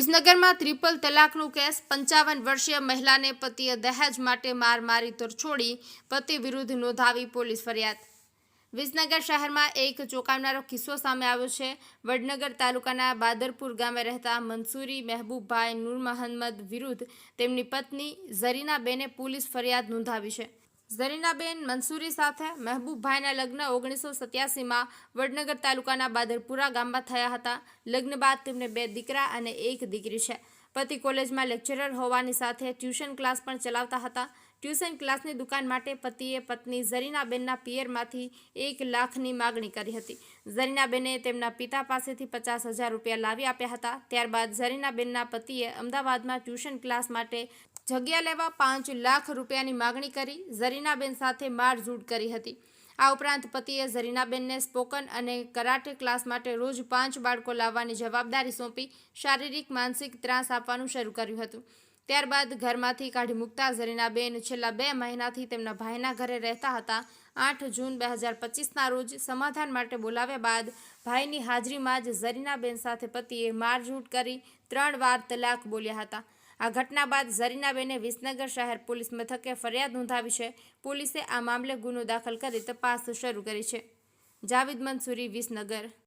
વિસનગરમાં triple તલાકનું case, પંચાવન વર્ષીય મહિલાને પતિએ દહેજ માટે માર મારી તરછોડી પતિ વિરુદ્ધ નોંધાવી પોલીસ ફરિયાદ. વિસનગર શહેરમાં એક ચોંકાવનારો કિસ્સો સામે આવ્યો છે. વડનગર તાલુકાના બાદરપુર ગામે રહેતા મંસૂરી મહેબૂબભાઈ નૂર મહંમદ વિરુદ્ધ તેમની પત્ની ઝરીનાબેને પોલીસ ફરિયાદ નોંધાવી છે. ઝરીનાબેન મંસૂરી સાથે મહેબૂબભાઈના લગ્ન ઓગણીસો સત્યાસીમાં વડનગર તાલુકાના બાદરપુરા ગામમાં થયા હતા. લગ્ન બાદ તેમને બે દીકરા અને એક દીકરી છે. પતિ કોલેજમાં લેક્ચરર હોવાની સાથે ટ્યુશન ક્લાસ પણ ચલાવતા હતા. ટ્યુશન ક્લાસની દુકાન માટે પતિએ પત્ની ઝરીનાબેનના પિયરમાંથી એક લાખની માગણી કરી હતી. ઝરીનાબેને તેમના પિતા પાસેથી પચાસ હજાર રૂપિયા લાવી આપ્યા હતા. ત્યારબાદ ઝરીનાબેનના પતિએ અમદાવાદમાં ટ્યુશન ક્લાસ માટે જગ્યા લેવા પાંચ લાખ રૂપિયાની માગણી કરી ઝરીનાબેન સાથે મારઝૂડ કરી હતી. આ ઉપરાંત પતિએ ઝરીનાબેનને સ્પોકન અને કરાટે ક્લાસ માટે રોજ પાંચ બાળકો લાવવાની જવાબદારી સોંપી શારીરિક, માનસિક ત્રાસ આપવાનું શરૂ કર્યું હતું. ત્યારબાદ ઘરમાંથી કાઢી મૂકતા ઝરીનાબેન છેલ્લા બે મહિનાથી તેમના ભાઈના ઘરે રહેતા હતા. આઠ જૂન બે હજાર પચીસના રોજ સમાધાન માટે બોલાવ્યા બાદ ભાઈની હાજરીમાં જ ઝરીનાબેન સાથે પતિએ મારઝૂટ કરી ત્રણ વાર તલાક બોલ્યા હતા. આ ઘટના બાદ ઝરીનાબેને વિસનગર શહેર પોલીસ મથકે ફરિયાદ નોંધાવી છે. પોલીસે આ મામલે ગુનો દાખલ કરી તપાસ શરૂ કરી છે. જાવિદ મંસૂરી, વિસનગર.